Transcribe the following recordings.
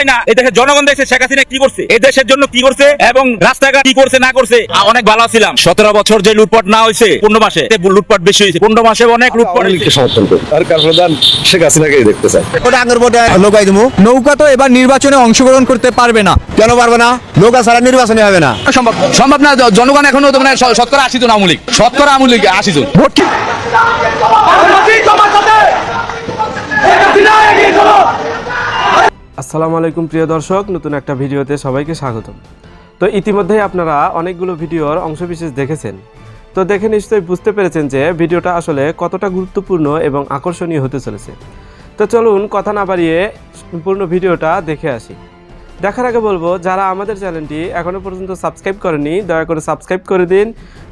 চাই না এই দেশের জনগণ দেখছে শেখ হাসিনা কি করছে এই দেশের জন্য কি করছে এবং রাস্তাঘাট কি করছে না করছে অনেক ভালো ছিলাম। সতেরো বছর যে লুটপাট না হয়েছে পনেরো মাসে তে লুটপাট বেশি হয়েছে পনেরো মাসে অনেক লুটপাট আওয়ামী হয়েছে। লীগকে সমর্থন করি সরকার প্রধান শেখ হাসিনাকেই দেখতে চাই ওটা আঙ্গুর বোর্ডে লোকাই দেবো নৌকা তো এবার নির্বাচনে অংশগ্রহণ করতে পারবে না। কেন পারবে না? নৌকা ছাড়া নির্বাচনে হবে না। সম্ভব সম্ভব না জনগণ এখনও তো মানে শতকরা আশি জন আমলিক শতকরা আমলিক আশি জন। ভোট কি আসসালামু আলাইকুম প্রিয় দর্শক, নতুন একটা ভিডিওতে সবাইকে স্বাগতম। তো ইতিমধ্যেই আপনারা অনেকগুলো ভিডিওর অংশবিশেষ দেখেছেন। তো দেখে নিশ্চয়ই বুঝতে পেরেছেন যে ভিডিওটা আসলে কতটা গুরুত্বপূর্ণ এবং আকর্ষণীয় হতে চলেছে। তো চলুন কথা না বাড়িয়ে সম্পূর্ণ ভিডিওটা দেখে আসি। দেখার আগে বলব, যারা আমাদের চ্যানেলটি এখনও পর্যন্ত সাবস্ক্রাইব করেনি দয়া করে সাবস্ক্রাইব করে দিন।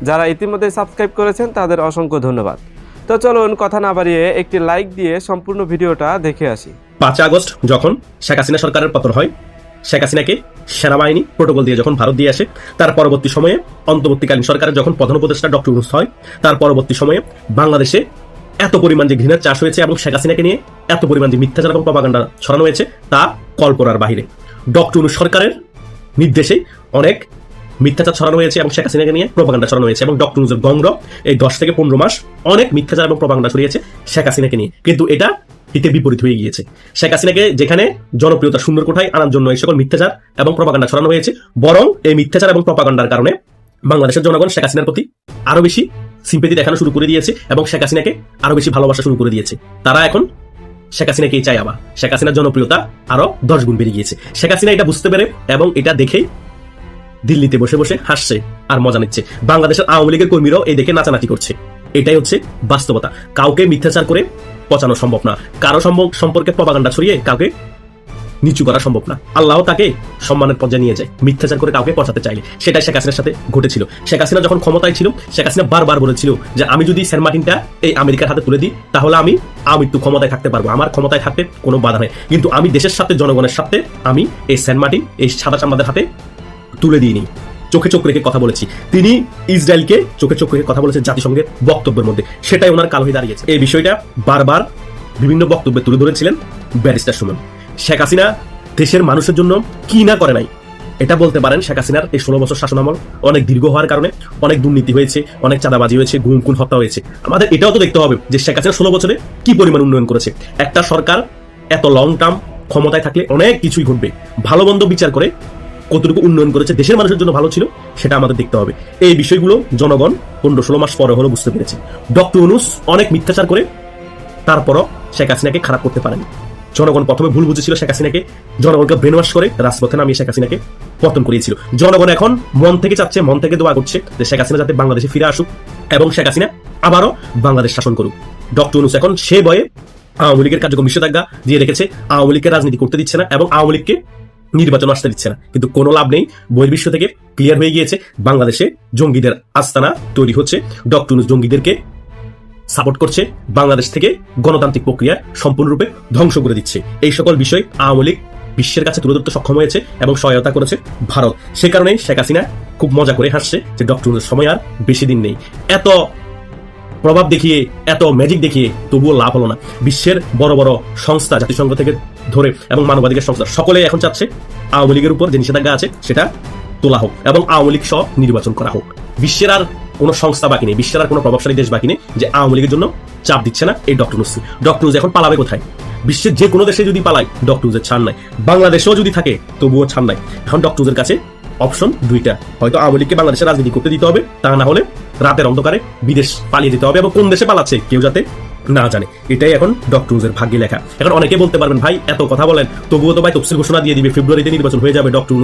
যারা ইতিমধ্যে সাবস্ক্রাইব করেছেন, তাদের অসংখ্য ধন্যবাদ। তো চলুন কথা না বাড়িয়ে একটি লাইক দিয়ে সম্পূর্ণ ভিডিওটা দেখে আসি। পাঁচই আগস্ট যখন শেখ হাসিনা সরকারের পতন হয়, শেখ হাসিনাকে সেনাবাহিনী প্রোটোকল দিয়ে যখন ভারত দিয়ে আসে, তার পরবর্তী সময়ে অন্তর্বর্তীকালীন সরকারের যখন প্রধান উপদেষ্টা ডক্টর ইউনুস হয়, তার পরবর্তী সময়ে বাংলাদেশে এত পরিমাণ যে ঘৃণার চাষ হয়েছে এবং শেখ হাসিনাকে নিয়ে এত পরিমাণ যে মিথ্যাচার এবং প্রপাগান্ডা ছড়ানো হয়েছে, তা কল্পনার বাহিরে। ডক্টর ইউনুস সরকারের নির্দেশে অনেক মিথ্যাচার ছড়ানো হয়েছে এবং শেখ হাসিনাকে নিয়ে প্রপাগান্ডা ছড়ানো হয়েছে এবং ডক্টর ইউনুসের গঙ্গ এই দশ থেকে পনেরো মাস অনেক মিথ্যাচার এবং প্রপাগান্ডা ছড়িয়েছে শেখ হাসিনাকে নিয়ে। কিন্তু এটা হিতে বিপরীত হয়ে গিয়েছে। শেখ হাসিনাকে যেখানে জনপ্রিয়তা শূন্য কোঠায় আনার জন্য এই সকল মিথ্যাচার এবং প্রপাগান্ডা ছড়ানো হয়েছে, বরং এই মিথ্যাচার এবং প্রপাগান্ডার কারণে বাংলাদেশের জনগণ শেখ হাসিনার প্রতি আরও বেশি সিম্পেতি দেখানো শুরু করে দিয়েছে এবং শেখ হাসিনাকে আরও বেশি ভালোবাসা শুরু করে দিয়েছে। তারা এখন শেখ হাসিনাকেই চাই আবার। শেখ হাসিনার জনপ্রিয়তা আরও দশ গুণ বেড়ে গিয়েছে। শেখ হাসিনা এটা বুঝতে পেরে এবং এটা দেখেই দিল্লিতে বসে বসে হাসছে আর মজা নিচ্ছে। বাংলাদেশের আওয়ামী লীগের কর্মীরাও এই দেখে নাচানাচি করছে। এটাই হচ্ছে বাস্তবতা। কাউকে মিথ্যাচার করে পচানো সম্ভব না। কারও সম্ভব- সম্পর্কে প্রপাগান্ডা ছড়িয়ে কাউকে নিচু করা সম্ভব না। আল্লাহ তাকে সম্মানের পর্যায়ে নিয়ে যায়। মিথ্যাচার করে কাউকে পচাতে চাইলে। সেটাই শেখ হাসিনার সাথে ঘটেছিল। শেখ হাসিনা যখন ক্ষমতায় ছিল, শেখ হাসিনা বারবার বলেছিল যে, আমি যদি সেন্ট মার্টিনটা এই আমেরিকার হাতে তুলে দিই, তাহলে আমি আমৃত্যু ক্ষমতায় থাকতে পারব। আমার ক্ষমতায় থাকতে কোনো বাধা নেই। কিন্তু আমি দেশের সাথে জনগণের সাথে আমি এই সেন্ট মার্টিন এই সাদা চামড়াদের হাতে তুলে দিইনি। চোখে চোখ রেখে কথা বলেছি। তিনি ইসরায়েলকে চোখে চোখ রেখে কথা বলেছেন জাতিসংঘের বক্তব্যের মধ্যে। সেটাই ওনার কাল হয়ে দাঁড়িয়েছে। এই বিষয়টা বারবার বিভিন্ন বক্তব্যে তুলে ধরেছিলেন ব্যারিস্টার সুমন। শেখ হাসিনা দেশের মানুষের জন্য কি না করে নাই, এটা বলতে পারেন শেখ হাসিনার এই ষোলো বছর শাসনামল অনেক দীর্ঘ হওয়ার কারণে অনেক দুর্নীতি হয়েছে, অনেক চাঁদাবাজি হয়েছে গুম খুন হত্যা হয়েছে। আমাদের এটাও তো দেখতে হবে যে শেখ হাসিনা ষোলো বছরে কি পরিমাণ উন্নয়ন করেছে। একটা সরকার এত লং টার্ম ক্ষমতায় থাকলে অনেক কিছুই ঘটবে। ভালো মন্দ বিচার করে কতটুকু উন্নয়ন করেছে, দেশের মানুষের জন্য ভালো ছিল, সেটা আমাদের দেখতে হবে। এই বিষয়গুলো জনগণ পনেরো ষোলো মাস পরে হলো বুঝতে পেরেছে। ডক্টর ইউনুস অনেক মিথ্যাচার করে তারপরও শেখ হাসিনাকে খারাপ করতে পারেনি। জনগণ প্রথমে ভুল বুঝেছিল শেখ হাসিনাকে, জনগণকে ব্রেনওয়াশ করে রাজপথে নামিয়ে শেখ হাসিনাকে পতন করিয়েছিল। জনগণ এখন মন থেকে চাচ্ছে, মন থেকে দোয়া করছে যে শেখ হাসিনা যাতে বাংলাদেশে ফিরে আসুক এবং শেখ হাসিনা আবারও বাংলাদেশ শাসন করুক। ডক্টর অনুস এখন সে বয়ে আওয়ামী লীগের কার্যক্রম নিষেধাজ্ঞা দিয়ে রেখেছে। আওয়ামী লীগকে রাজনীতি করতে দিচ্ছে না এবং আওয়ামী লীগকে নির্বাচন আসতে দিচ্ছে না। কিন্তু কোনো লাভ নেই। বহির্বিশ্ব থেকে ক্লিয়ার হয়ে গিয়েছে বাংলাদেশে জঙ্গিদের আস্তানা তৈরি হচ্ছে। ডক্টর জঙ্গিদেরকে সাপোর্ট করছে। বাংলাদেশ থেকে গণতান্ত্রিক প্রক্রিয়া সম্পূর্ণরূপে ধ্বংস করে দিচ্ছে। এই সকল বিষয় আওয়ামী লীগ বিশ্বের কাছে তুলে ধরতে সক্ষম হয়েছে এবং সহায়তা করেছে ভারত। সে কারণে শেখ হাসিনা খুব মজা করে হাসছে যে ডক্টর সময় আর বেশি দিন নেই। এত প্রভাব দেখিয়ে, এত ম্যাজিক দেখিয়ে তবুও লাভ হলো না। বিশ্বের বড় বড় সংস্থা, জাতিসংঘ থেকে ধরে এবং মানবাধিকার সংস্থা সকলে এখন চাচ্ছে আওয়ামী লীগের উপর যে নিষেধাজ্ঞা আছে সেটা তোলা হোক এবং আওয়ামী লীগ সহ নির্বাচন করা হোক। বিশ্বের আর কোনো সংস্থা বাকি নেই, বিশ্বের আর কোনো প্রভাবশালী দেশ বাকি নেই যে আওয়ামী লীগের জন্য চাপ দিচ্ছে না এই ডক্টর নুস ডক্টর নুস এখন পালাবে কোথায়? বিশ্বের যে কোনো দেশে যদি পালায় ডক্টর নুসের ছাড় নাই। বাংলাদেশেও যদি থাকে, তবুও ছাড় নাই। এখন ডক্টর নুসের কাছে অপশন দুইটা। হয়তো আওয়ামী লীগকে বাংলাদেশে রাজনীতি করতে দিতে হবে, তা না হলে রাতের অন্ধকারে বিদেশ পালিয়ে যেতে হবে এবং কোন দেশে পালাচ্ছে, কেউ যাতে না জানে। এটাই এখন ডক্টর নুসের ভাগ্যে লেখা। এখন অনেকে বলতে পারবেন, ভাই, এত কথা বলেন, তবুও তো ভাই তফসিল ঘোষণা দিয়ে দিবে, ফেব্রুয়ারিতে নির্বাচন হয়ে যাবে ডক্টর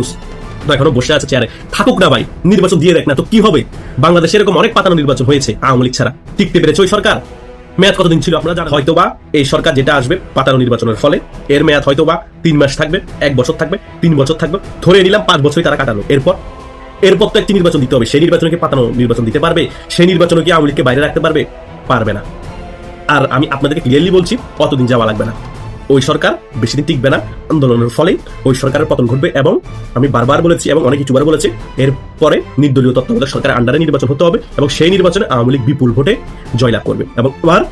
তো এখনও বসে আছে চেয়ারে। থাকুক না ভাই, নির্বাচন দিয়ে দেখ না তো কি হবে? বাংলাদেশে এরকম অনেক পাতানো নির্বাচন হয়েছে, আওয়ামী লীগ ছাড়া। টিকতে পেরেছে ওই সরকার। মেয়াদ কতদিন ছিল আপনারা জানেন? হয়তোবা এই সরকার যেটা আসবে পাতানো নির্বাচনের ফলে। এর মেয়াদ হয়তোবা তিন মাস থাকবে, এক বছর থাকবে, তিন বছর থাকবে। ধরে নিলাম পাঁচ বছরই তারা কাটালো। এরপর এরপর তো একটি নির্বাচন দিতে হবে। সেই নির্বাচনে কি পাতানো নির্বাচন দিতে পারবে, সেই নির্বাচনে কি আওয়ামী লীগকে বাইরে রাখতে পারবে পারবে না। আর আমি আপনাদেরকে ক্লিয়ারলি বলছি, অতদিন যাওয়া লাগবে না। ওই সরকার বেশি দিন টিকবে না, আন্দোলনের ফলে ওই সরকারের পতন ঘটবে এবং আমি বারবার বলেছি এবং অনেক কিছুবার বলেছি, এরপরে নির্দলীয় তত্ত্বাবধায়ক সরকারের আন্ডারে নির্বাচন হতে হবে এবং সেই নির্বাচনে আওয়ামী লীগ বিপুল ভোটে জয়লাভ করবে এবং এবার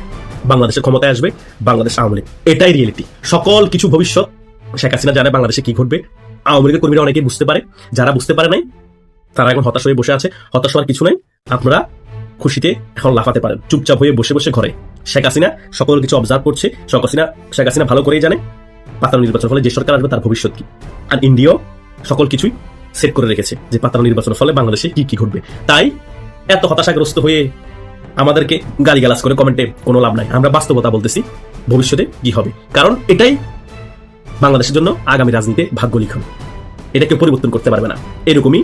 বাংলাদেশের ক্ষমতায় আসবে বাংলাদেশ আওয়ামী লীগ। এটাই রিয়েলিটি সকল কিছু ভবিষ্যৎ শেখ হাসিনা জানে বাংলাদেশে কি ঘটবে। আওয়ামী লীগের কর্মীরা অনেকেই বুঝতে পারে, যারা বুঝতে পারে নাই তারা এখন হতাশ হয়ে বসে আছে। হতাশ হওয়ার কিছু নাই। আপনারা খুশিতে এখন লাফাতে পারেন। চুপচাপ হয়ে বসে বসে ঘরে। শেখ হাসিনা সকল কিছু অবজার্ভ করছে। শেখ হাসিনা শেখ হাসিনা ভালো করেই জানে। পাতানো নির্বাচন ফলে যে সরকার আসবে তার ভবিষ্যৎ কি? আর ইন্ডিয়াও সকল কিছুই সেট করে রেখেছে যে পাতানো নির্বাচনের ফলে বাংলাদেশে কি কি ঘটবে। তাই এত হতাশাগ্রস্ত হয়ে আমাদেরকে গালিগালাজ করে কমেন্টে কোনো লাভ নাই। আমরা বাস্তবতা বলতেছি ভবিষ্যতে কি হবে। কারণ এটাই বাংলাদেশের জন্য আগামী রাজনীতিতে ভাগ্য লিখন এটা কেউ পরিবর্তন করতে পারবে না। এরকমই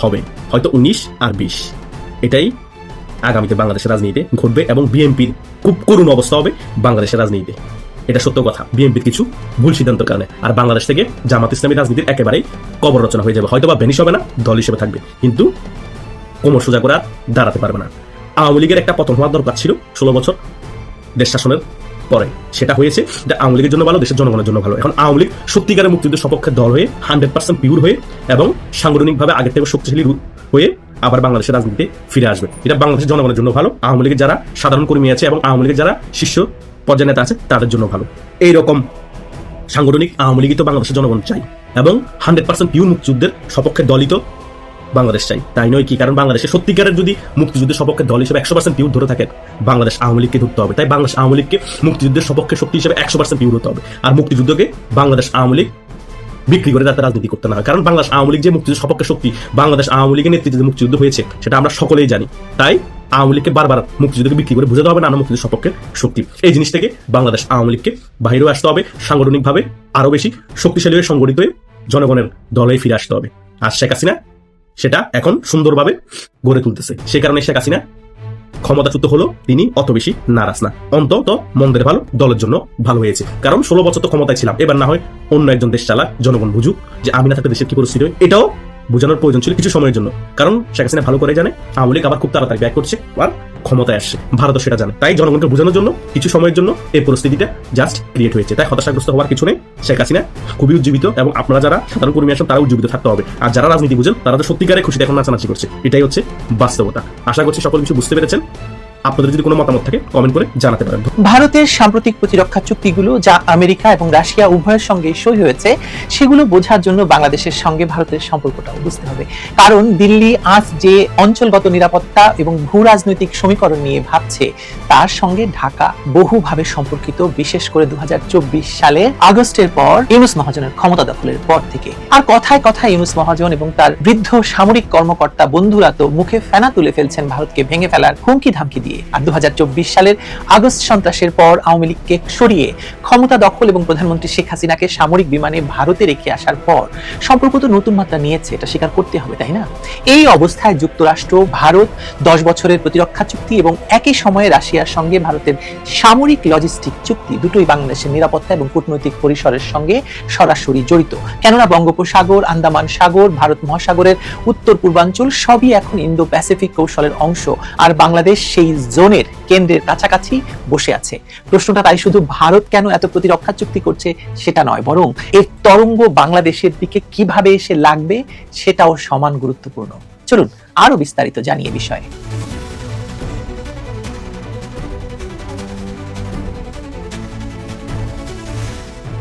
হবে। হয়তো উনিশ আর বিশ। এটাই আগামীতে বাংলাদেশের রাজনীতিতে ঘটবে এবং বিএনপির খুব করুণ অবস্থা হবে বাংলাদেশের রাজনীতিতে। এটা সত্য কথা। বিএনপির কিছু ভুল সিদ্ধান্তের কারণে। আর বাংলাদেশ থেকে জামাত ইসলামী রাজনীতির একেবারেই কবর রচনা হয়ে যাবে। হয়তো বা বেনিশ হবে না, দল হিসেবে থাকবে। কিন্তু কোমর সোজা করে দাঁড়াতে পারবে না। আওয়ামী লীগের একটা পতন হওয়ার দরকার ছিল ষোলো বছর দেশ শাসনের পরে। সেটা হয়েছে যে আওয়ামী লীগের জন্য ভালো, দেশের জনগণের জন্য ভালো। এখন আওয়ামী লীগ সত্যিকারের মুক্তিযুদ্ধের সপক্ষে দল হয়ে হান্ড্রেড পার্সেন্ট পিওর হয়ে এবং সাংগঠনিকভাবে আগের থেকে শক্তিশালী হয়ে আবার বাংলাদেশের রাজনীতিতে ফিরে আসবে। এটা বাংলাদেশের জনগণের জন্য ভালো, আওয়ামী লীগের যারা সাধারণ কর্মী আছে এবং আওয়ামী লীগের যারা শীর্ষ পর্যায়ে নেতা আছে, তাদের জন্য ভালো। এইরকম সাংগঠনিক আওয়ামী লীগই তো বাংলাদেশের জনগণ চাই। এবং হান্ড্রেড পার্সেন্ট পিওর মুক্তিযুদ্ধের সপক্ষে দলিত বাংলাদেশ চাই। তাই নয় কি? কারণ বাংলাদেশে সত্যিকারের যদি মুক্তিযুদ্ধের সপক্ষে দল হিসেবে একশো পার্সেন্ট পিউর ধরে থাকেন, বাংলাদেশ আওয়ামী লীগকে ধরতে হবে। তাই বাংলাদেশ আওয়ামী লীগকে মুক্তিযুদ্ধের সপক্ষে শক্তি হিসেবে একশো পার্সেন্ট পিউর হতে হবে। আর মুক্তিযুদ্ধকে বাংলাদেশ আওয়ামী লীগ বিক্রি করে যাতে রাজনীতি করতে না হয়। কারণ বাংলাদেশ আওয়ামী লীগ যে মুক্তিযুদ্ধের সপক্ষে শক্তি, বাংলাদেশ আওয়ামী লীগের নেতৃত্বে মুক্তিযুদ্ধ হয়েছে, সেটা আমরা সকলেই জানি। তাই আওয়ামী লীগকে বারবার মুক্তিযুদ্ধকে বিক্রি করে বোঝাতে হবে না আমরা মুক্তিযুদ্ধের সপক্ষে শক্তি। এই জিনিস থেকে বাংলাদেশ আওয়ামী লীগকে বাহিরেও আসতে হবে, সাংগঠনিকভাবে আরও বেশি শক্তিশালী হয়ে সংগঠিত হয়ে জনগণের দলে ফিরে আসতে হবে। আর শেখ হাসিনা সেটা এখন সুন্দরভাবে গড়ে তুলতেছে। সে কারণে শেখ হাসিনা ক্ষমতাচ্যুত হলো, তিনি অত বেশি নারাজ না। অন্তত মন্দের ভালো, দলের জন্য ভালো হয়েছে। কারণ ষোলো বছর তো ক্ষমতায় ছিলাম, এবার না হয় অন্য একজন দেশ চালা জনগণ বুঝুক যে আমি না থাকলে দেশের কি পরিস্থিতি এটাও বোঝানোর প্রয়োজন ছিল কিছু সময়ের জন্য। কারণ শেখ হাসিনা ভালো করে জানে, আওয়ামী লীগ আবার খুব তাড়াতাড়ি ব্যাক করছে আর ক্ষমতায় আসছে। ভারতও সেটা জানে। তাই জনগণকে বোঝানোর জন্য কিছু সময়ের জন্য এই পরিস্থিতিটা জাস্ট ক্রিয়েট হয়েছে। তাই হতাশাগ্রস্ত হওয়ার কিছু নেই। শেখ হাসিনা খুবই উজ্জীবিত এবং আপনারা যারা সাধারণ কর্মী আছেন তারা উজ্জীবিত থাকতে হবে। আর যারা রাজনীতি বুঝেন, তারা তো সত্যিকারে খুশিতে এখন নাচানাচি করছে। এটাই হচ্ছে বাস্তবতা। আশা করছি সকল কিছু বুঝতে পেরেছেন। আপনাদের যদি কোনো মতামত থাকে কমেন্ট করে জানাতে পারেন। ভারতের সাম্প্রতিক প্রতিরক্ষা চুক্তিগুলো যা আমেরিকা এবং রাশিয়া উভয়ের সঙ্গে সই হয়েছে, সেগুলো বোঝার জন্য বাংলাদেশের সঙ্গে ভারতের সম্পর্কটাও বুঝতে হবে। কারণ দিল্লি আজ যে অঞ্চলগত নিরাপত্তা এবং ভূ রাজনৈতিক সমীকরণ নিয়ে ভাবছে, তার সঙ্গে ঢাকা বহুভাবে সম্পর্কিত, বিশেষ করে দু সালে আগস্টের পর ইউনুস মহাজনের ক্ষমতা দখলের পর থেকে। আর কথায় কথায় ইউনুস মহাজন এবং তার বৃদ্ধ সামরিক কর্মকর্তা বন্ধুরা তো মুখে ফেনা তুলে ফেলছেন ভারতকে ভেঙে ফেলার হুমকি ধামকি দিয়ে। আর দু হাজার চব্বিশ সালের আগস্ট সন্ত্রাসের পর আওয়ামী লীগকে সরিয়ে ক্ষমতা দখল এবং প্রধানমন্ত্রী শেখ হাসিনাকে সামরিক বিমানে ভারতে রেখে আসার পর সম্পর্ক তো নতুন মাত্রা নিয়েছে, এটা স্বীকার করতে হবে, তাই না? এই অবস্থায় যুক্তরাষ্ট্র, ভারত দশ বছরের প্রতিরক্ষা চুক্তি এবং একই সময়ে রাশিয়ার সঙ্গে ভারতের সামরিক লজিস্টিক চুক্তি দুটোই বাংলাদেশের নিরাপত্তা এবং কূটনৈতিক পরিসরের সঙ্গে সরাসরি জড়িত। কেননা বঙ্গোপসাগর, আন্দামান সাগর, ভারত মহাসাগরের উত্তর পূর্বাঞ্চল সবই এখন ইন্দো প্যাসিফিক কৌশলের অংশ, আর বাংলাদেশ সেই জোনের কেন্দ্রের কাছাকাছি বসে আছে। প্রশ্নটা তাই শুধু ভারত কেন এত প্রতিরক্ষা চুক্তি করছে সেটা নয়, বরং এর তরঙ্গ বাংলাদেশের দিকে কীভাবে এসে লাগবে সেটাও সমান গুরুত্বপূর্ণ। চলুন আরও বিস্তারিত জানিয়ে বিষয়ে।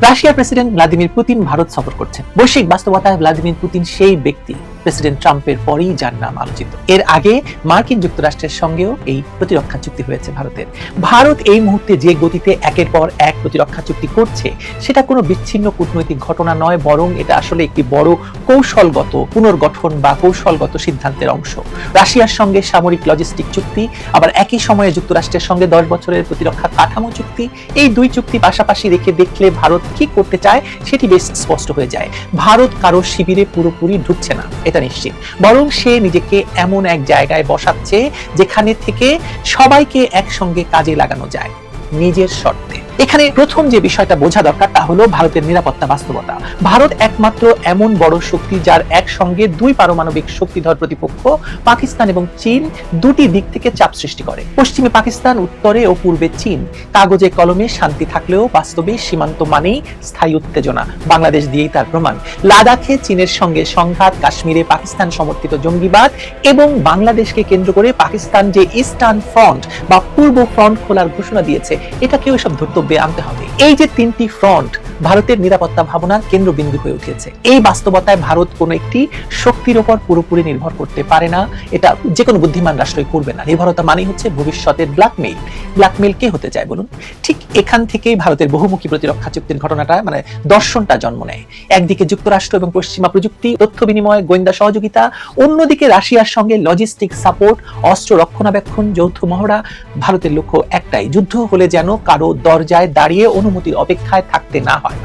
রাশিয়ার প্রেসিডেন্ট ভ্লাদিমির পুতিন ভারত সফর করছেন। বৈশ্বিক বাস্তবতায় ভ্লাদিমির পুতিন সেই ব্যক্তি। প্রেসিডেন্ট ট্রাম্পের পরেই যার নাম আলোচিত। এর আগে মার্কিন যুক্তরাষ্ট্রের সঙ্গেও এই প্রতিরক্ষা চুক্তি হয়েছে ভারতের। ভারত এই মুহূর্তে যে গতিতে একের পর এক প্রতিরক্ষা চুক্তি করছে, সেটা কোনো বিচ্ছিন্ন কূটনৈতিক ঘটনা নয়, বরং এটা আসলে একটি বড় কৌশলগত পুনর্গঠন বা কৌশলগত সিদ্ধান্তের অংশ। রাশিয়ার সঙ্গে সামরিক লজিস্টিক চুক্তি, আবার একই সময়ে যুক্তরাষ্ট্রের সঙ্গে দশ বছরের প্রতিরক্ষা কাঠামো চুক্তি, এই দুই চুক্তি পাশাপাশি রেখে দেখলে ভারত কি করতে চায়, সেটি বেশ স্পষ্ট হয়ে যায়। ভারত কারও শিবিরে পুরোপুরি ঢুকছে না। এটা নিশ্চিত। বরং সে নিজেকে এমন এক জায়গায় বসাচ্ছে যেখানে থেকে সবাইকে একসঙ্গে কাজে লাগানো যায়। নিজের শর্তে। এখানে প্রথম যে বিষয়টা বোঝা দরকার, তা হলো ভারতের নিরাপত্তা বাস্তবতা। ভারত একমাত্র এমন বড় শক্তি যার একসঙ্গে দুই পারমাণবিক শক্তিধর প্রতিপক্ষ, পাকিস্তান এবং চীন দুটি দিক থেকে চাপ সৃষ্টি করে। পশ্চিমে পাকিস্তান, উত্তরে ও পূর্বে চীন। কাগজে কলমে শান্তি থাকলেও বাস্তবে সীমান্ত মানেই স্থায়ী উত্তেজনা। বাংলাদেশ দিয়েই তার প্রমাণ। লাদাখে চীনের সঙ্গে সংঘাত, কাশ্মীরে পাকিস্তান সমর্থিত জঙ্গিবাদ এবং বাংলাদেশকে কেন্দ্র করে পাকিস্তান যে ইস্টার্ন ফ্রন্ট বা পূর্ব ফ্রন্ট খোলার ঘোষণা দিয়েছে, এটাকেও এসব ধর্তব্যে আনতে হবে। এই যে তিনটি ফ্রন্ট ভারতের নিরাপত্তা ভাবনার কেন্দ্রবিন্দু হয়ে উঠেছে, এই বাস্তবতায় ভারত কোনো একটি শক্তির ওপর পুরোপুরি নির্ভর করতে পারে না। এটা যে কোনো বুদ্ধিমান রাষ্ট্রই করবে না। নির্ভরতা মানেই হচ্ছে ভবিষ্যতের ব্ল্যাকমেইল ব্ল্যাকমেইল কে হতে চায় বলুন? ঠিক এখান থেকেই ভারতের বহুমুখী প্রতিরক্ষা চুক্তির ঘটনাটা মানে দর্শনটা জন্ম নেয়। একদিকে যুক্তরাষ্ট্র এবং পশ্চিমা প্রযুক্তি, তথ্য বিনিময়, গোয়েন্দা সহযোগিতা, অন্যদিকে রাশিয়ার সঙ্গে লজিস্টিক সাপোর্ট অস্ত্র রক্ষণাবেক্ষণ, যৌথ মহড়া। ভারতের লক্ষ্য একটাই, যুদ্ধ হলে যেন কারও দরজায় দাঁড়িয়ে অনুমতির অপেক্ষায় থাকতে না হয়।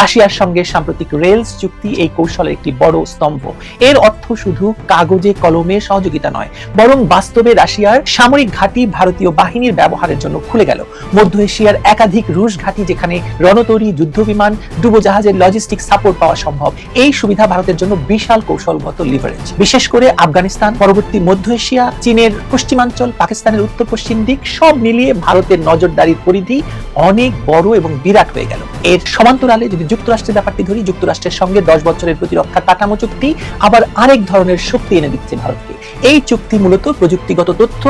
রাশিয়ার সঙ্গে সাম্প্রতিক রেলস চুক্তি এই কৌশলের একটি বড় স্তম্ভ। এর অর্থ শুধু কাগজে কলমে সহযোগিতা নয়, বরং বাস্তবে রাশিয়ার সামরিক ঘাঁটি ভারতীয় বাহিনীর ব্যবহারের জন্য খুলে গেল। মধ্য এশিয়ার একাধিক রুশ ঘাঁটি যেখানে রণতরী, যুদ্ধবিমান, ডুবোজাহাজের লজিস্টিক সাপোর্ট পাওয়া সম্ভব, এই সুবিধা ভারতের জন্য বিশাল কৌশলগত লিভারেজ বিশেষ করে আফগানিস্তান, পরবর্তী মধ্য এশিয়া, চীনের পশ্চিমাঞ্চল, পাকিস্তানের উত্তর পশ্চিম দিক, সব মিলিয়ে ভারতের নজরদারির পরিধি অনেক বড় এবং বিরাট হয়ে গেল। এর সমান্তরালে যদি যুক্তরাষ্ট্রের ব্যাপারটি ধরি, যুক্তরাষ্ট্রের সঙ্গে দশ বছরের প্রতিরক্ষা কাঠামো চুক্তি, আবার আরেক ধরনের শক্তি এনে দিচ্ছে ভারতকে। এই চুক্তি মূলত প্রযুক্তিগত তথ্য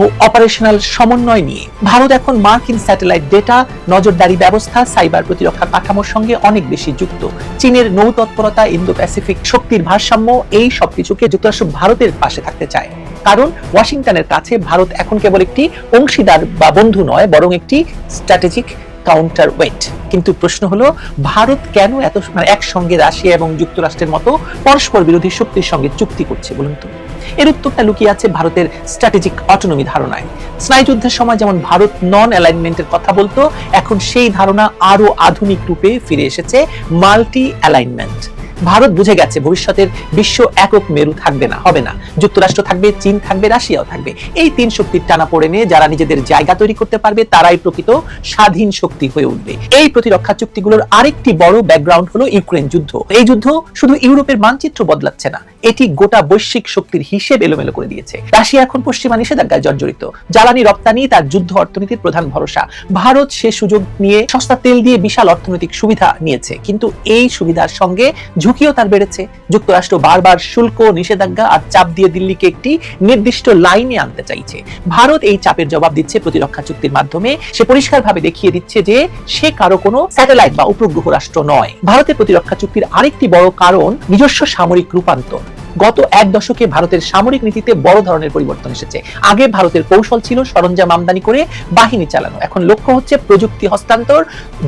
ও অপারেশনাল সমন্বয় নিয়ে। ভারত এখন মার্কিন স্যাটেলাইট ডেটা, নজরদারি ব্যবস্থা, সাইবার প্রতিরক্ষা কাঠামোর সঙ্গে অনেক বেশি যুক্ত। চীনের নৌ তৎপরতা ইন্দো প্যাসিফিক শক্তির ভারসাম্য, এই সবকিছুকে যুক্তরাষ্ট্র ভারতের পাশে থাকতে চায়। কারণ ওয়াশিংটনের কাছে ভারত এখন কেবল একটি অংশীদার বা বন্ধু নয়, বরং একটি স্ট্র্যাটেজিক কাউন্টার ওয়েট কিন্তু প্রশ্ন হলো, ভারত কেন এত মানে একসঙ্গে রাশিয়া এবং যুক্তরাষ্ট্রের মতো পরস্পর বিরোধী শক্তির সঙ্গে চুক্তি করছে বলুন তো? এর উত্তরটা লুকিয়ে আছে ভারতের স্ট্র্যাটেজিক অটোনমি ধারণায়। স্নায়ুযুদ্ধের সময় যেমন ভারত নন অ্যালাইনমেন্টের কথা বলতো, এখন সেই ধারণা আরও আধুনিক রূপে ফিরে এসেছে মাল্টি অ্যালাইনমেন্ট ভারত বুঝে গেছে ভবিষ্যতের বিশ্ব একক মেরু থাকবে না, হবে না। যুক্তরাষ্ট্র থাকবে, চীন থাকবে, রাশিয়াও থাকবে। এই তিন শক্তির টানা পড়ে নিয়ে যারা নিজেদের জায়গা তৈরি করতে পারবে, তারাই প্রকৃত স্বাধীন শক্তি হয়ে উঠবে। এই প্রতিরক্ষা চুক্তিগুলোর আরেকটি বড় ব্যাকগ্রাউন্ড হলো ইউক্রেন যুদ্ধ। এই যুদ্ধ শুধু ইউরোপের মানচিত্র বদলাচ্ছে না, এটি গোটা বৈশ্বিক শক্তির হিসেব এলোমেলো করে দিয়েছে। রাশিয়া এখন পশ্চিমা নিষেধাজ্ঞায় জর্জরিত। জ্বালানি রপ্তানি, তার যুদ্ধ অর্থনীতির প্রধান ভরসা। ভারত সে সুযোগ নিয়ে সস্তা তেল দিয়ে বিশাল অর্থনৈতিক সুবিধা নিয়েছে, কিন্তু এই সুবিধার সঙ্গে ঝুঁকিও তার বেড়েছে। যুক্তরাষ্ট্র বারবার শুল্ক, নিষেধাজ্ঞা আর চাপ দিয়ে দিল্লিকে একটি নির্দিষ্ট লাইনে আনতে চাইছে। ভারত এই চাপের জবাব দিচ্ছে প্রতিরক্ষা চুক্তির মাধ্যমে। সে পরিষ্কারভাবে দেখিয়ে দিচ্ছে যে সে কারও কোনো স্যাটেলাইট বা উপগ্রহ রাষ্ট্র নয়। ভারতের প্রতিরক্ষা চুক্তির আরেকটি বড় কারণ নিজস্ব সামরিক রূপান্তর। গত এক দশকে ভারতের সামরিক নীতিতে বড় ধরনের পরিবর্তন এসেছে। আগে ভারতের কৌশল ছিল সরঞ্জাম আমদানি করে বাহিনী চালানো। এখন লক্ষ্য হচ্ছে প্রযুক্তি হস্তান্তর,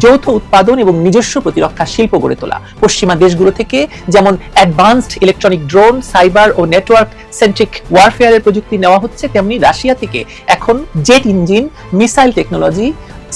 যৌথ উৎপাদন এবং নিজস্ব প্রতিরক্ষা শিল্প গড়ে তোলা। পশ্চিমা দেশগুলো থেকে যেমন অ্যাডভান্সড ইলেকট্রনিক ড্রোন, সাইবার ও নেটওয়ার্ক সেন্ট্রিক ওয়ারফেয়ারের প্রযুক্তি নেওয়া হচ্ছে, তেমনি রাশিয়া থেকে এখন jet engine, missile technology,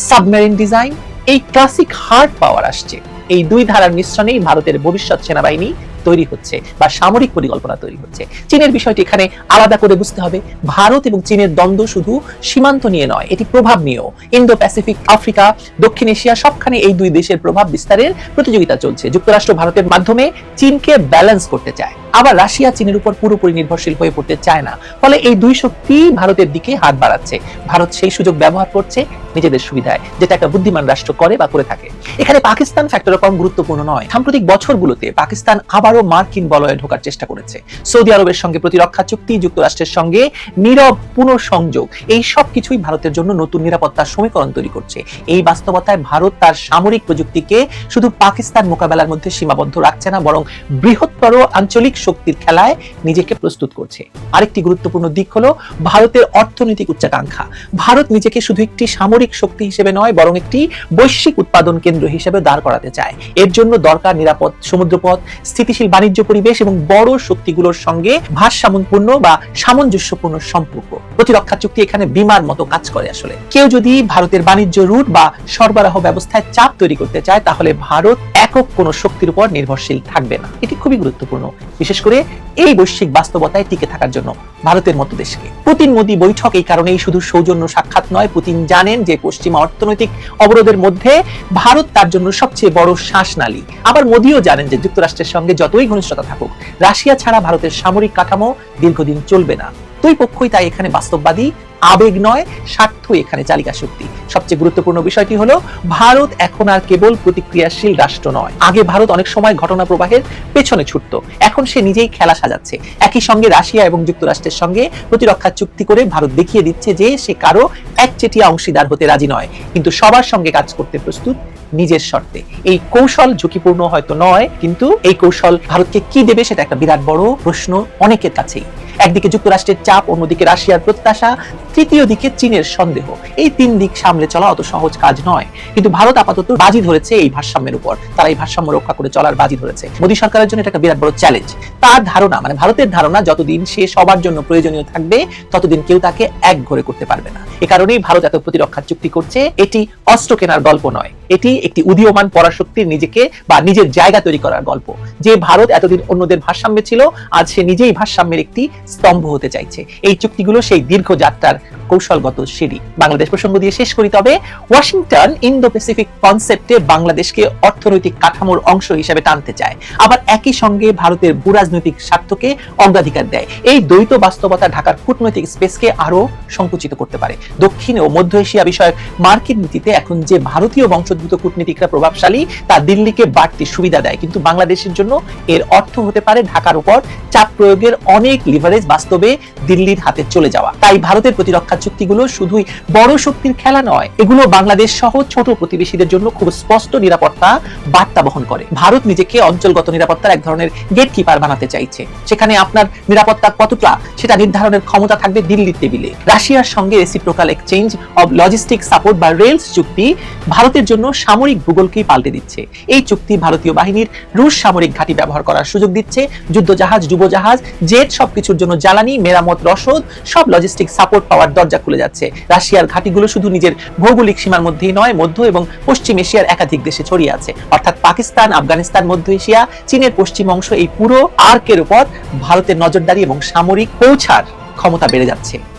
submarine design, এই ক্লাসিক হার্ড পাওয়ার আসছে। এই দুই ধারার মিশ্রণেই ভারতের ভবিষ্যৎ সেনাবাহিনী তৈরি হচ্ছে বা সামরিক পরিকল্পনা তৈরি হচ্ছে। চীনের বিষয়টি এখানে আলাদা করে বুঝতে হবে। ভারত এবং চীনের দ্বন্দ্ব শুধু সীমান্ত নিয়ে নয়, এটি প্রভাব নিয়েও। ইন্দো প্যাসিফিক আফ্রিকা, দক্ষিণ এশিয়া সবখানে এই দুই দেশের প্রভাব বিস্তারের প্রতিযোগিতা চলছে। যুক্তরাষ্ট্র ভারতের মাধ্যমে চীনকে ব্যালেন্স করতে চায়। আবার রাশিয়া, চীনের উপর পুরোপুরি নির্ভরশীল হয়ে পড়তে চায় না। ফলে এই দুই শক্তি ভারতের দিকে হাত বাড়াচ্ছে। ভারত সেই সুযোগ ব্যবহার করছে নিজেদের সুবিধায়, যেটা একটা বুদ্ধিমান রাষ্ট্র করে বা করে থাকে। এখানে পাকিস্তান ফ্যাক্টর কম গুরুত্বপূর্ণ নয়। সাম্প্রতিক বছরগুলোতে পাকিস্তান আবারও মার্কিন বলয়ে ঢোকার চেষ্টা করেছে। সৌদি আরবের সঙ্গে প্রতিরক্ষা চুক্তি, যুক্তরাষ্ট্রের সঙ্গে নীরব পুনঃসংযোগ, এই সব কিছুই ভারতের জন্য নতুন নিরাপত্তার সমীকরণ তৈরি করছে। এই বাস্তবতায় ভারত তার সামরিক প্রযুক্তিকে শুধু পাকিস্তান মোকাবেলার মধ্যে সীমাবদ্ধ রাখছে না, বরং বৃহত্তর আঞ্চলিক শক্তির খেলায় নিজেকে প্রস্তুত করছে। আরেকটি গুরুত্বপূর্ণ দিক হলো ভারতের অর্থনৈতিক উচ্চাকাঙ্ক্ষা। ভারত নিজেকে শুধু একটি সামরিক শক্তি হিসেবে নয়, বরং একটি বৈশ্বিক উৎপাদন কেন্দ্র হিসেবে দাঁড় করাতে চায়। এর জন্য দরকার নিরাপদ সমুদ্রপথ, স্থিতিশীল বাণিজ্য পরিবেশ এবং বড় শক্তিগুলোর সঙ্গে ভারসাম্যপূর্ণ বা সামঞ্জস্যপূর্ণ সম্পর্ক। প্রতিরক্ষা চুক্তি এখানে বিমার মতো কাজ করে আসলে। কেউ যদি ভারতের বাণিজ্য রুট বা সরবরাহ ব্যবস্থায় চাপ তৈরি করতে চায়, তাহলে ভারত একক কোনো শক্তির উপর নির্ভরশীল থাকবে না। এটি খুবই গুরুত্বপূর্ণ, বিশেষ করে এই বৈশ্বিক বাস্তবতায় টিকে থাকার জন্য ভারতের মতো দেশকে। পুতিন মোদী বৈঠক এই কারণেই শুধু সৌজন্য সাক্ষাৎ নয়, পুতিন জানেন যে পশ্চিমা অর্থনৈতিক অবরোধের মধ্যে ভারত তার জন্য সবচেয়ে বড় শ্বাসনালী। আবার মোদীও জানেন যে যুক্তরাষ্ট্রের সঙ্গে যতই ঘনিষ্ঠতা থাকুক, রাশিয়া ছাড়া ভারতের সামরিক কাঠামো দীর্ঘদিন চলবে না। দুই পক্ষই তাই এখানে বাস্তববাদী, আবেগ নয় স্বার্থ এখানে চালিকা শক্তি সবচেয়ে গুরুত্বপূর্ণ বিষয়টি হলো, ভারত এখন আর কেবল প্রতিক্রিয়াশীল রাষ্ট্র নয়। আগে ভারত অনেক সময় ঘটনা প্রবাহের পেছনে ছুটতো। এখন সে নিজেই খেলা সাজাচ্ছে। একই সঙ্গে রাশিয়া এবং যুক্তরাষ্ট্রের সঙ্গে প্রতিরক্ষা চুক্তি করে ভারত দেখিয়ে দিচ্ছে যে সে কারও একচেটিয়া অংশীদার হতে রাজি নয়। কিন্তু সবার সঙ্গে কাজ করতে প্রস্তুত নিজের শর্তে। এই কৌশল ঝুঁকিপূর্ণ হয়তো নয়, কিন্তু এই কৌশল ভারতকে কি দেবে সেটা একটা বিরাট বড় প্রশ্ন অনেকের কাছেই। একদিকে যুক্তরাষ্ট্রের চাপ, অন্যদিকে রাশিয়ার প্রত্যাশা, তৃতীয় দিকে চীনের সন্দেহ। এই তিন দিক সামলে চলা অত সহজ কাজ নয়। কিন্তু ভারত আপাতত বাজি ধরেছে এই ভারসাম্যের উপর। তারা এই ভারসাম্য রক্ষা করে চলার বাজি ধরেছে। মোদী সরকারের জন্য এটা একটা বিরাট বড় চ্যালেঞ্জ তার ধারণা মানে ভারতের ধারণা, যতদিন সে সবার জন্য প্রয়োজনীয় থাকবে, ততদিন কেউ তাকে এক ঘরে করতে পারবে না। এ কারণেই ভারত এত প্রতিরক্ষা চুক্তি করছে। এটি অস্ত্র কেনার গল্প নয়। এটি একটি উদীয়মান পরাশক্তির নিজেকে বা নিজের জায়গা তৈরি করার গল্প। যে ভারত এতদিন অন্যদের ভারসাম্যে ছিল, আজ সে নিজেই ভারসাম্যের একটি স্তম্ভ হতে চাইছে। এই চুক্তিগুলো সেই দীর্ঘ যাত্রার কৌশলগত সিঁড়ি। বাংলাদেশ প্রসঙ্গ দিয়ে শেষ করি, তবে ওয়াশিংটন ইন্দো প্যাসিফিক কনসেপ্টে বাংলাদেশকে অর্থনৈতিক কাঠামোর অংশ হিসেবে টানতে চায়। আবার একই সঙ্গে ভারতের ভূরাজনৈতিক স্বার্থকে অগ্রাধিকার দেয়। এই দ্বৈত বাস্তবতা ঢাকার কূটনৈতিক স্পেসকে আরও সংকুচিত করতে পারে। দক্ষিণ ও মধ্য এশিয়া বিষয়ক মার্কিন নীতিতে এখন যে ভারতীয় বংশোদ্ভূত কূটনীতিকরা প্রভাবশালী, তা দিল্লিকে বাড়তি সুবিধা দেয়। কিন্তু বাংলাদেশের জন্য এর অর্থ হতে পারে ঢাকার উপর চাপ প্রয়োগের অনেক লিভারেজ বাস্তবে দিল্লির হাতে চলে যাওয়া। তাই ভারতের প্রতিরক্ষা চুক্তিগুলো শুধুই বড় শক্তির খেলা নয়, এগুলো বাংলাদেশ সহ ছোট প্রতিবেশীদের জন্য খুব স্পষ্ট নিরাপত্তা বার্তা বহন করে। ভারত নিজেকে অঞ্চলগত নিরাপত্তার এক ধরনের গেট কিপার বানাতে চাইছে। সেখানে আপনার নিরাপত্তা কতটা সেটা নির্ধারণের ক্ষমতা থাকবে দিল্লির টেবিলে। রাশিয়ার সঙ্গে reciprocal exchange of logistic support বা রেলস চুক্তি ভারতের জন্য সামরিক ভূগোলকেই পাল্টে দিচ্ছে। এই চুক্তি ভারতীয় বাহিনীর রুশ সামরিক ঘাঁটি ব্যবহার করার সুযোগ দিচ্ছে। যুদ্ধজাহাজ ডুবোজাহাজ জেট সবকিছুর জন্য জ্বালানি, মেরামত, রসদ, সব লজিস্টিক সাপোর্ট পাওয়ার দরজা খুলে যাচ্ছে। রাশিয়ার ঘাঁটিগুলো শুধু নিজের ভৌগোলিক সীমার মধ্যেই নয়, মধ্য এবং পশ্চিম এশিয়ার একাধিক দেশে ছড়িয়ে আছে। অর্থাৎ পাকিস্তান, আফগানিস্তান, মধ্য এশিয়া, চীনের পশ্চিম অংশ এই পুরো আর্কের উপর ভারতের নজরদারি এবং সামরিক পৌঁছার ক্ষমতা বেড়ে যাচ্ছে।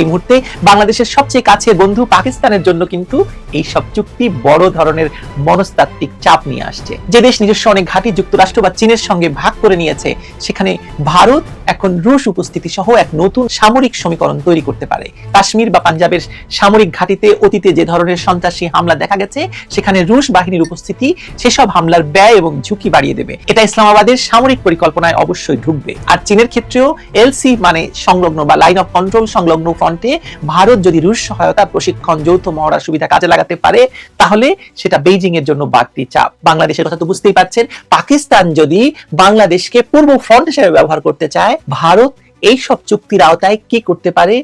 এই মুহূর্তে বাংলাদেশের সবচেয়ে কাছের বন্ধু পাকিস্তানের জন্য কিন্তু এই সব চুক্তি বড় ধরনের মনস্তাত্ত্বিক চাপ নিয়ে আসছে। যে দেশ নিজস্ব অনেক ঘাঁটি, যুক্তরাষ্ট্র বা চীনের সঙ্গে ভাগ করে নিয়েছে, সেখানে ভারত, এখন রুশ উপস্থিতি সহ এক নতুন সামরিক সমীকরণ তৈরি করতে পারে। কাশ্মীর বা পাঞ্জাবের সামরিক ঘাঁটিতে অতীতে যে ধরনের সন্ত্রাসী হামলা দেখা গেছে, সেখানে রুশ বাহিনীর উপস্থিতি সেসব হামলার ব্যয় এবং ঝুঁকি বাড়িয়ে দেবে। এটা ইসলামাবাদের সামরিক পরিকল্পনায় অবশ্যই ঢুকবে। আর চীনের ক্ষেত্রেও এলসি মানে সংলগ্ন বা লাইন অফ কন্ট্রোল সংলগ্ন ফ্রন্টে ভারত যদি রুশ সহায়তা প্রশিক্ষণ, যৌথ মহড়া সুবিধা কাজে লাগাতে পারে, তাহলে সেটা বেইজিং এর জন্য বাড়তি চাপ। বাংলাদেশের কথা তো বুঝতেই পারছেন, পাকিস্তান যদি বাংলাদেশকে পূর্ব ফ্রন্ট হিসেবে ব্যবহার করতে চায়, ভারত এই সব চুক্তির আওতায় কি করতে পারে?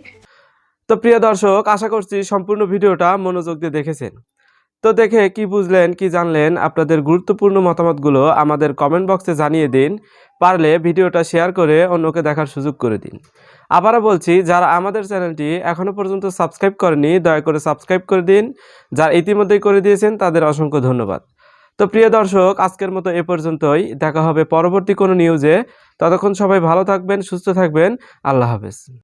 তো প্রিয় দর্শক, আশা করছি সম্পূর্ণ ভিডিওটা মনোযোগ দিয়ে দেখেছেন। তো দেখে কি বুঝলেন, কি জানলেন, আপনাদের গুরুত্বপূর্ণ মতামতগুলো আমাদের কমেন্ট বক্সে জানিয়ে দিন, পারলে ভিডিওটা শেয়ার করে অন্যকে দেখার সুযোগ করে দিন। আবারও বলছি, যারা আমাদের চ্যানেলটি এখনও পর্যন্ত সাবস্ক্রাইব করেনি, দয়া করে সাবস্ক্রাইব করে দিন। যারা ইতিমধ্যেই করে দিয়েছেন, তাদের অসংখ্য ধন্যবাদ। তো প্রিয় দর্শক, আজকের মতো এ পর্যন্তই। দেখা হবে পরবর্তী কোনো নিউজে ততক্ষণ সবাই ভালো থাকবেন, সুস্থ থাকবেন। আল্লাহ হাফেজ।